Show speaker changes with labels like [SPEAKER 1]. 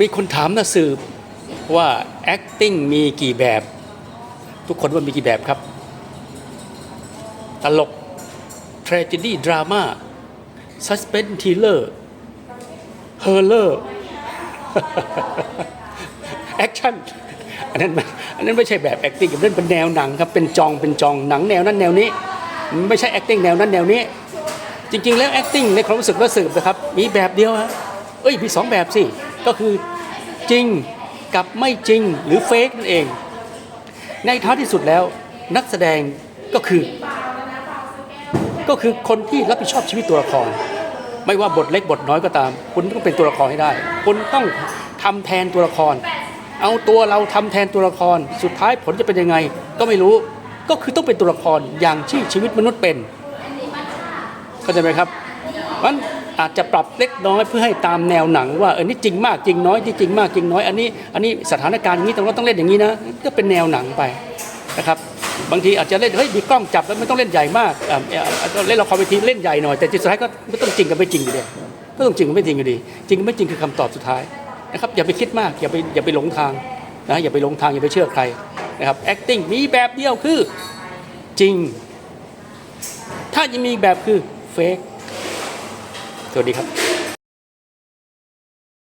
[SPEAKER 1] มีคนถามนะสืบว่า acting มีกี่แบบ ทุกคนว่ามีกี่แบบครับ ตลก tragedy drama suspense thriller horror action อันนั้นไม่อันนั้นไม่ใช่แบบ acting อันนั้นเป็นแนวหนังครับ เป็นจองเป็นจองหนังแนวนั้นแนวนี้ ไม่ใช่ acting แนวนั้นแนวนี้ จริง ๆ แล้ว acting ในความรู้สึกว่าสืบนะครับ มีแบบเดียวฮะเอ้ยมีสองแบบสิ ก็คือจริงกับไม่จริงหรือเฟกนั่นเอง ในท้ายที่สุดแล้วนักแสดงก็คือ ก็คือคนที่รับผิดชอบชีวิตตัวละคร ไม่ว่าบทเล็กบทน้อยก็ตาม คุณต้องเป็นตัวละครให้ได้ คุณต้องทำแทนตัวละคร เอาตัวเราทำแทนตัวละคร สุดท้ายผลจะเป็นยังไง ก็ไม่รู้ก็คือต้องเป็นตัวละครอย่างที่ชีวิตมนุษย์เป็นเข้าใจไหมครับมัน อาจจะปรับเล็กน้อยเพื่อให้ตามแนวหนังว่าเออนี่จริงมากจริงน้อยที่จริงมากจริงน้อย อันนี้อันนี้สถานการณ์อย่างนี้ต้องต้องเล่นอย่างนี้นะก็เป็นแนวหนังไปนะครับบางทีอาจจะเล่นเฮ้ยมีกล้องจับแล้วไม่ต้องเล่นใหญ่มากอ่าเอ่อเล่นละครเวทีเล่นใหญ่หน่อยแต่สุดท้ายก็ก็ต้องจริงกับไม่จริงอยู่ดีก็ต้องจริงกับไม่จริงอยู่ดี จริงกับไม่จริงคือคำตอบสุดท้ายนะครับอย่าไปคิดมากอย่าไปอย่าไปหลงทางนะอย่าไปหลงทางอย่าไปเชื่อใครนะครับ acting มีแบบเดียวคือจริง ถ้ายังมีแบบคือ fake สวัสดีครับ